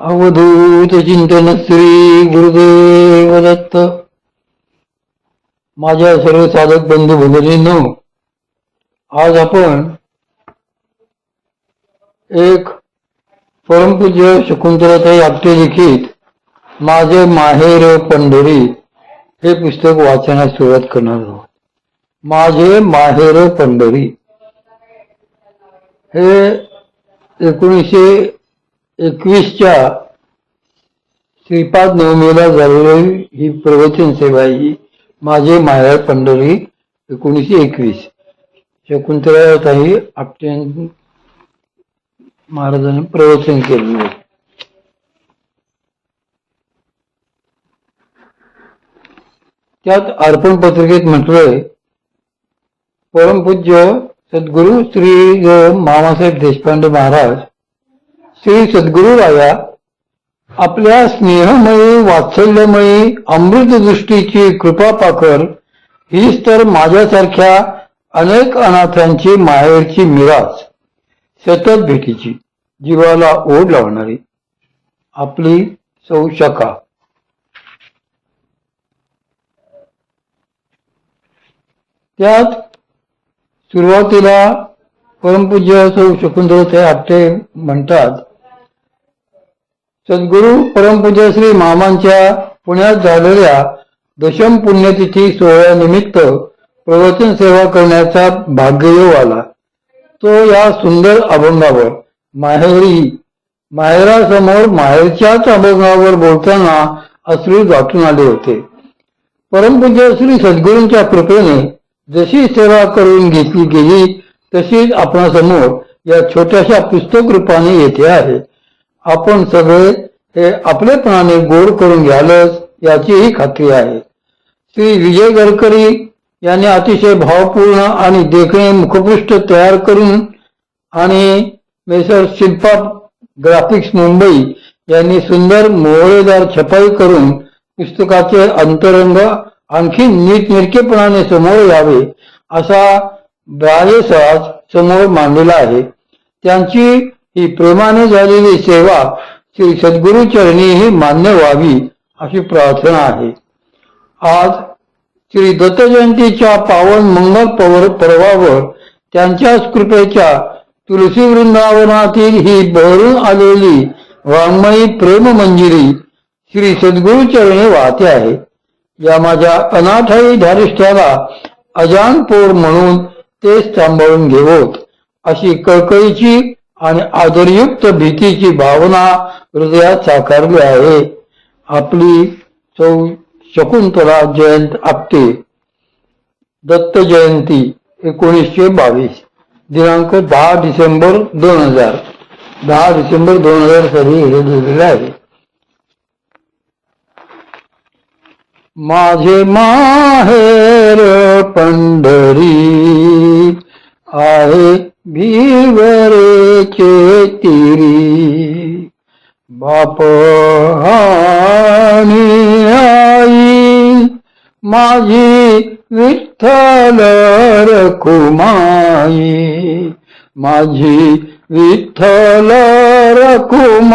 अवधूत चिंतन श्री गुरुदेव दत्त माझ्या सर्व साधक बंधू भगिनींनो आज आपण एक परमपूज्य शकुंतलाताई आपटे लिखित माझे माहेर पंढरी हे पुस्तक वाचण्यास सुरुवात करणार आहोत. माझे माहेर पंढरी हे एकोणीसशे एकवीसच्या श्रीपाद नवमीला झालेली ही प्रवचन सेवा ही माझे माहेर पंढरी एकोणीसशे एकवीस. शकुंतलाताई आपट्यां महाराजांनी प्रवचन केलेले. त्यात अर्पण पत्रिकेत म्हटलंय परमपूज्य सद्गुरु श्री मामासाहेब देशपांडे महाराज श्री सद्गुरुराया आपल्या स्नेहमयी वात्सल्यमयी अमृत दृष्टीची कृपा पाकर हीच तर माझ्यासारख्या अनेक अनाथांची माहेरची मिराज सतत भेटीची जीवाला ओढ लावणारी आपली सौशका त्यात सुरुवातीला परमपूज्य सौ ते आपटे म्हणतात सद्गुरु परमपूज्य श्री मामांच्या पुण्यात झालेल्या दशम पुण्यतिथी सोहळ्यानिमित्त प्रवचन सेवा करण्याचा भाग्ययोग आला. तो या सुंदर अभंगावर माहेरी माहेरासमोर माहेरच्याच अभंगावर बोलताना अश्रू दाटून आले होते. परमपूज्य श्री सद्गुरूंच्या कृपेने जशी सेवा करून घेतली गेली तशीच आपणासमोर या छोट्याशा पुस्तक रूपाने येते आहे. आपण सगळे हे आपलेपणाने गोड करून घ्यालच याचीही खात्री आहे. श्री विजय गडकरी यांनी अतिशय भावपूर्ण आणि देखणे मुखपृष्ठ तयार करून आणि मेसर शिल्पा ग्राफिक्स मुंबई यांनी सुंदर मोहळेदार छपाई करून पुस्तकाचे अंतरंग आणखी नीटनेटकेपणाने समोर यावे असा बाह्यसाज समोर मांडलेला आहे. त्यांची ही प्रेमाने झालेली सेवा श्री सद्गुरु चरणीही मान्य व्हावी अशी प्रार्थना आहे. आज श्री दत्त जयंतीच्या पावन मंगल पवर पर्वावर त्यांच्याच कृपेच्या तुलसी वृंदावनातील ही बहरून आलेली वाङ्मयी प्रेम मंजिरी श्री सद्गुरु चरणी वाहते आहे. या माझ्या अनाथाई धारिष्ट्याला अजानपोर म्हणून तेच सांभाळून घेवोत. अशी कळकळीची आणि आदरयुक्त भीतीची भावना हृदयात साकारली आहे. आपली चौ शकुंतला जयंत आपटे. दत्त जयंती एकोणीसशे बावीस दिनांक दहा डिसेंबर दोन हजार. दहा डिसेंबर दोन हजार साली हे लिहिलेले आहे. माझे माहेर पंढरी आहे भीवरेचे बाप आई माझी विठ्ठल रखुमाई माझी विठ्ठल रखुमाई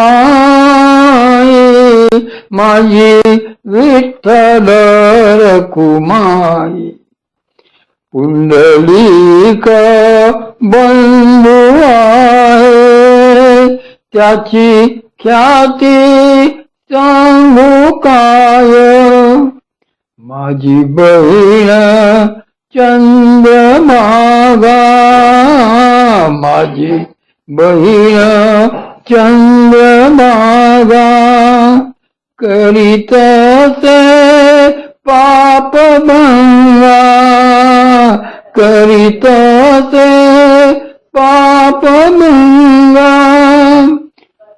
माझी विठ्ठल रखुमाई पुंडलिक बंधू आहे त्याची ख्याती सांगू काय माझी बहीण चंद्रमागा माझी बहीण चंद्रमागा करीत पाप भंगा। करीत पाप भंगा।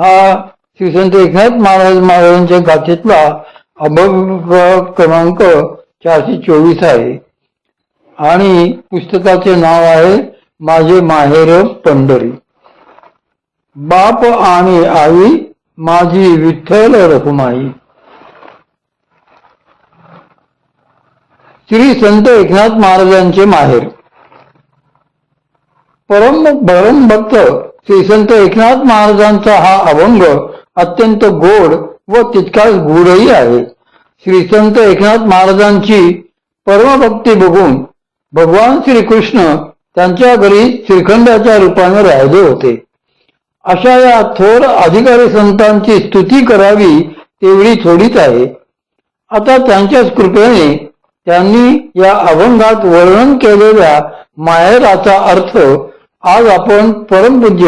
हा श्री संत एकनाथ महाराज महाराजांच्या गाथेतला अभंग क्रमांक चारशे चोवीस आहे. आणि पुस्तकाचे नाव आहे माझे माहेर पंढरी. बाप आणि आई माझी विठ्ठल रखुमाई. श्री संत एकनाथ महाराजांचे माहेर. परम परम भक्त श्री संत एकनाथ महाराजांचा हा अभंग अत्यंत गोड व तितकाच गूढही आहे. श्री संत एकनाथ महाराजांची परमभक्ती बघून भगवान श्रीकृष्ण त्यांच्या घरी श्रीखंडाच्या रूपाने राहिले होते. अशा या थोर अधिकारी संतांची स्तुती करावी तेवढी थोडीच आहे. आता त्यांच्याच कृपेने त्यांनी या अभंगात वर्णन केलेल्या माहेराचा अर्थ आज आपण परमपूज्य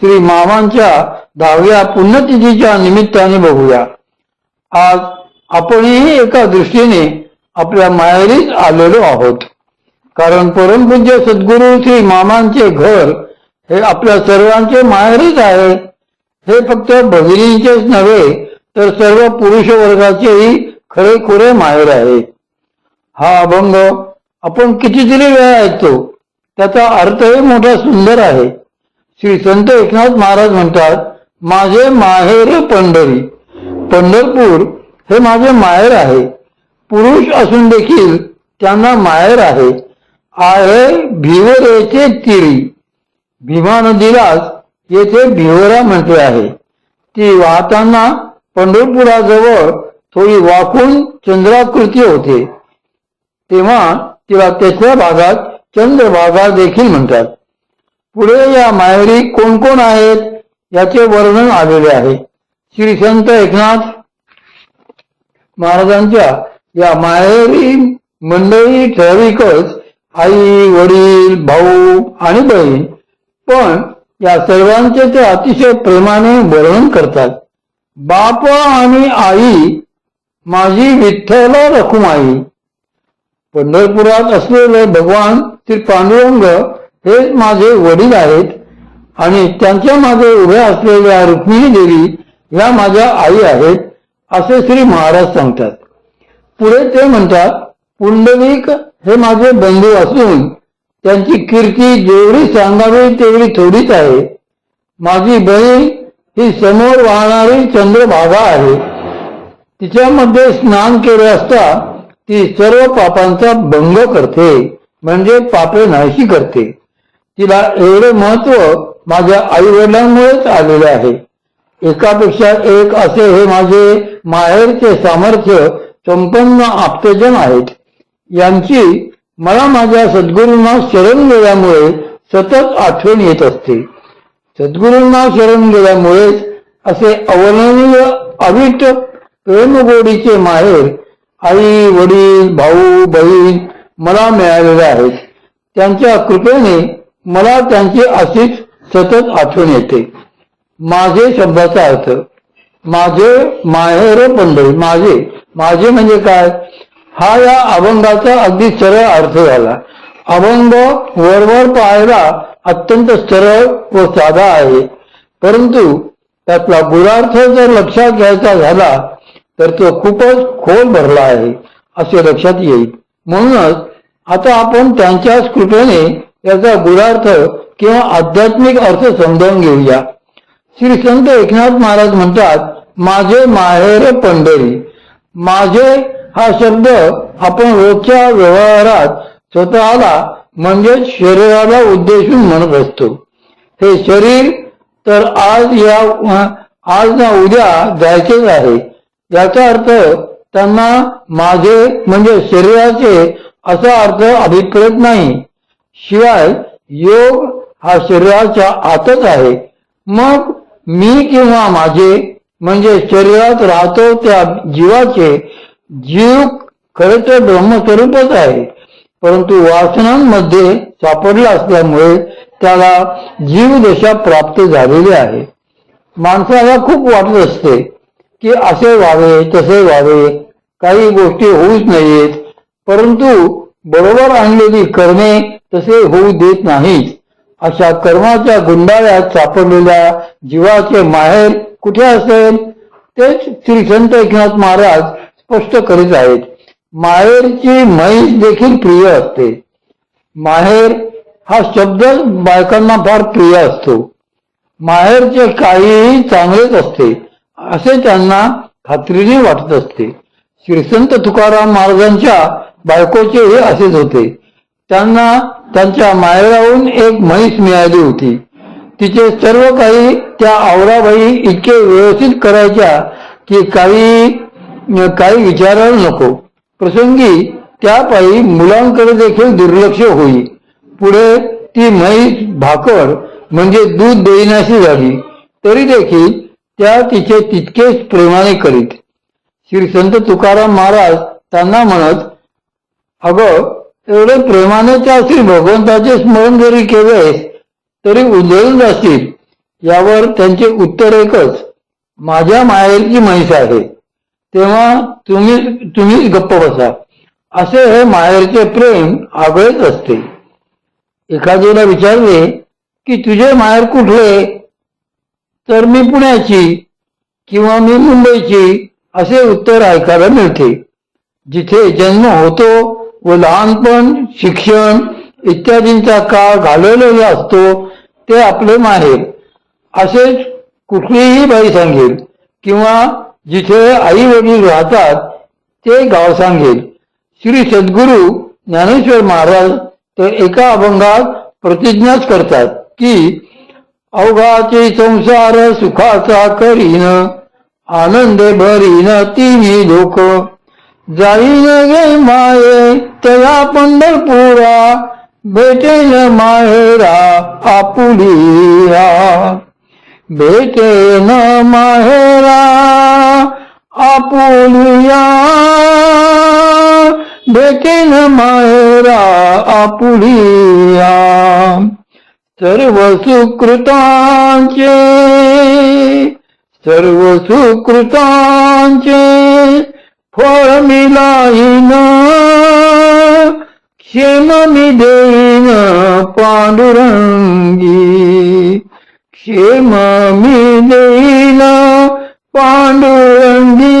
श्री मामांच्या दहाव्या पुण्यतिथीच्या निमित्ताने बघूया. आज आपणही एका दृष्टीने आपल्या माहेरीच आलेलो आहोत. कारण परमपूज्य सद्गुरू श्री मामांचे घर हे आपल्या सर्वांचे माहेरीच आहे. हे फक्त भगिनींचेच नव्हे तर सर्व पुरुष वर्गाचेही खरे खुरे माहेर आहे. हा अभंग आपण कितीतरी वेळा ऐकतो. त्याचा अर्थही मोठा सुंदर आहे. श्री संत एकनाथ महाराज म्हणतात माझे माहेर पंढरी. पंढरपूर हे माझे माहेर आहे. पुरुष असून देखील त्यांना माहेर आहे. आहे भिवरेचे तिरी. भीमा नदीलाच येथे भिवरा म्हटले आहे. ती वाहताना पंढरपुराजवळ थोडी वाकून चंद्राकृती होते. तेव्हा तिला त्याच्या भागात चंद्रभागा देखील म्हणतात. पुढे या माहेरी कोण कोण आहेत? याचे वर्णन आलेले आहे. श्री संत एकनाथ महाराजांच्या या माहेरी मंडळी ठराविकच आई वडील भाऊ आणि बहीण पण या सर्वांचे ते अतिशय प्रेमाने वर्णन करतात. बाप आणि आई माझी विठ्ठल रखुमाई. पंढरपुरात असलेले भगवान श्री पांडुरंग हे माझे वडील आहेत आणि त्यांच्या मागे उभ्या असलेल्या रुक्मिणी देवी ह्या माझ्या आई आहेत असे श्री महाराज सांगतात. पुढे ते म्हणतात पुंडलिक हे माझे बंधू असून त्यांची कीर्ती जेवढी सांगावी तेवढी थोडीच आहे. माझी बहीण ही समोर वाहणारी चंद्रभागा आहे. तिच्यामध्ये स्नान केले असता ती सर्व पापांचा भंग करते. म्हणजे पापे नाहीशी करते. तिला एवढे महत्त्व माझ्या आई वडिलांमुळेच आलेले आहे. एकापेक्षा एक असे हे माझे माहेरचे सामर्थ्य संपन्न आप्तजन आहेत. यांची मला माझ्या सद्गुरूंना शरण गेल्यामुळे सतत आठवण येत असते. सद्गुरूंना शरण गेल्यामुळेच असे अवर्णनीय अविट प्रेमगोडीचे माहेर आई वडील भाऊ बहीण मला मिळालेले आहेत त्यांच्या कृपेने मला त्यांची अशीच सतत आठवण येते. माझे शब्दाचा अर्थ माझे माहेर पंढरी माझे माझे म्हणजे काय? हा या अभंगाचा अगदी सरळ अर्थ झाला. अभंग वरवर पाहायला अत्यंत सरळ व साधा आहे. परंतु त्यातला गुणार्थ जर लक्षात घ्यायचा झाला तर तो खूपच खोल भरला आहे असे लक्षात येईल. म्हणूनच आता आपण त्यांच्याच कृपेने याचा गुणार्थ किंवा आध्यात्मिक अर्थ समजावून घेऊया. श्री संत एकनाथ महाराज म्हणतात माझे माहेर पंढरी. माझे हा शब्द आपण रोजच्या व्यवहारात स्वतःला म्हणजे शरीराला उद्देशून म्हणत असतो. हे शरीर तर आज या आज ना उद्या जायचेच आहे. याचा अर्थ त्यांना माझे म्हणजे शरीराचे असा अर्थ अभिप्रेत नाही. शिवाय योग हा शरीराच्या आतच आहे. मग मी किंवा माझे म्हणजे शरीरात राहतो त्या जीवाचे जीव खरे तर ब्रह्मस्वरूपच आहे. परंतु वासनांमध्ये सापडला असल्यामुळे त्याला जीवदशा प्राप्त झालेली आहे. माणसाला खूप वाटत असते की असे व्हावे तसे व्हावे काही गोष्टी होऊच नाहीत. परंतु बरोबर आणलेली कर्मे तसे होऊ देत नाहीत. अशा कर्माच्या गुंडाळ्यात सापडलेल्या जीवाचे माहेर कुठे असेल? तेच श्री संत एकनाथ महाराज स्पष्ट करीत आहेत. माहेरची म्हैस देखील प्रिय असते. माहेर हा शब्द बायकांना फार प्रिय असतो. माहेरचे काहीही चांगलेच असते असे त्यांना खात्रीने वाटत असते. श्रीसंत तुकाराम महाराजांच्या बायकोचेही असेच होते. त्यांना त्यांच्या माहेराहून एक म्हैस मिळाली होती. तिचे सर्व काही त्या आवराबाई इतके व्यवस्थित करायच्या की काही काही विचारायला नको. प्रसंगी त्यापायी मुलांकडे देखील दुर्लक्ष होई. पुढे ती म्हैस भाकर म्हणजे दूध देईनाशी झाली. तरी देखील त्या तिचे तितकेच प्रेमाने करीत. श्री संत तुकाराम महाराज त्यांना म्हणत अगं एवढं प्रेमाने त्या श्री भगवंताचे स्मरण जरी केले तरी उजळून असतील यावर त्यांचे उत्तर एकच माझ्या माहेरची म्हैस आहे. तेव्हा तुम्ही तुम्हीच गप्प बसा. असे हे माहेरचे प्रेम आगळेच असते. एखाद्याला विचारले की तुझे माहेर कुठले? तर मी पुण्याची किंवा मी मुंबईची असे उत्तर ऐकायला मिळते. जिथे जन्म होतो व लहानपण शिक्षण इत्यादींचा काळ घालवलेला असतो ते आपले माहेर. असेच कुठलीही बाई सांगेल किंवा जिथे आई वडील राहतात ते गाव सांगेल. श्री सद्गुरू ज्ञानेश्वर महाराज तर एका अभंगात प्रतिज्ञाच करतात की अवघाचे संसार सुखाचा करीन आनंद भरीन तिन्ही लोक. जाईन गे माये तया पंढरपुरा भेटेल माहेरा आपुलिया भेटेल माहेरा आपुलिया भेटेल माहेरा आपुलिया सर्व सुकृतांचे सर्व सुकृतांचे फळ मिलाईन क्षेम मी देईन पांडुरंगी क्षेम मी देईन पांडुरंगी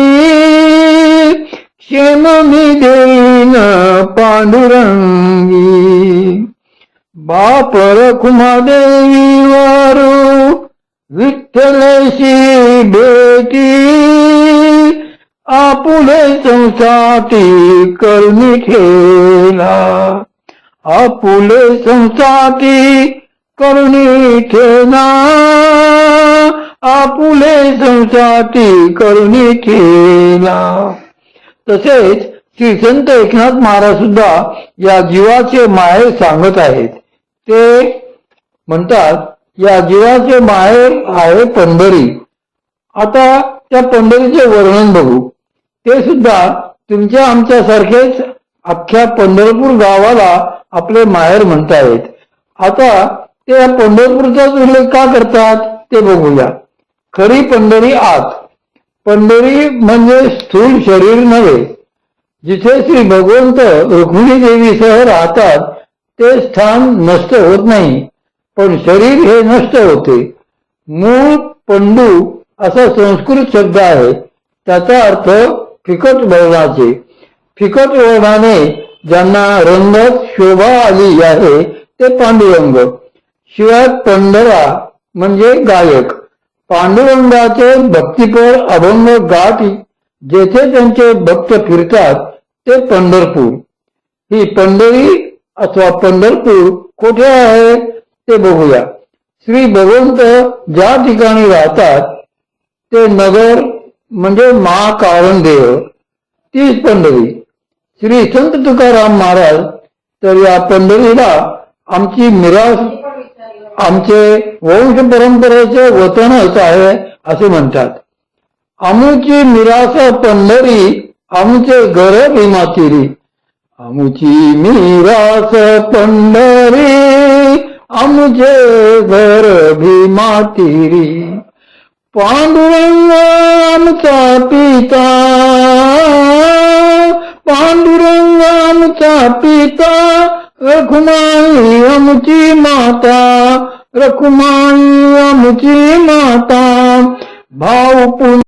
क्षेम मी देईन पांडुरंगी बाप आपुले संसाती करुणी ठेला। आपुले संसाती कर्णी ठेना आपुले संसाती कर्णी ठेला। तसेच श्री संत एकनाथ महाराज सुद्धा या जीवाचे माहेर सांगत आहेत. ते म्हणतात या जीवाचे माहेर आहे पंढरी. आता त्या पंढरीचे वर्णन बघू. ते सुद्धा तुमच्या आमच्या सारखेच अख्ख्या पंढरपूर गावाला आपले माहेर म्हणतायत. आता ते या पंढरपूरचाच उल्लेख का करतात ते बघूया. खरी पंढरी आत. पंढरी म्हणजे स्थूल शरीर नव्हे. जिथे श्री भगवंत रुक्मिणी देवीसह राहतात ते स्थान नष्ट होत नाही पण शरीर हे नष्ट होते. मूळ पंडू असा संस्कृत शब्द आहे. त्याचा अर्थ फिकट वर्णाचे फिकट वर्णाने ज्यांना रंगत शोभा आली आहे ते पांडुरंग. शिवाय पंढरा म्हणजे गायक. पांडुरंगाचे भक्तीपर अभंग गाठ जेथे त्यांचे भक्त फिरतात ते पंढरपूर. ही पंढरी अथवा पंढरपूर कोठे आहे ते बघूया. श्री भगवंत ज्या ठिकाणी राहतात ते नगर म्हणजे महाकारण देव तीच पंढरी. श्री संत तुकाराम महाराज तर या पंढरीला आमची मिरास आमचे वंश परंपरेचे वतनच आहे असे म्हणतात. आमुची मिरास पंढरी आमचे घर भीमातिरी आमुची मिरास पंढरी आमचे घर भीमातिरी पांडुरंग आमचा पिता पांडुरंग आमचा पिता रखुमाई आमची माता रखुमाई आमची माता भाव पुन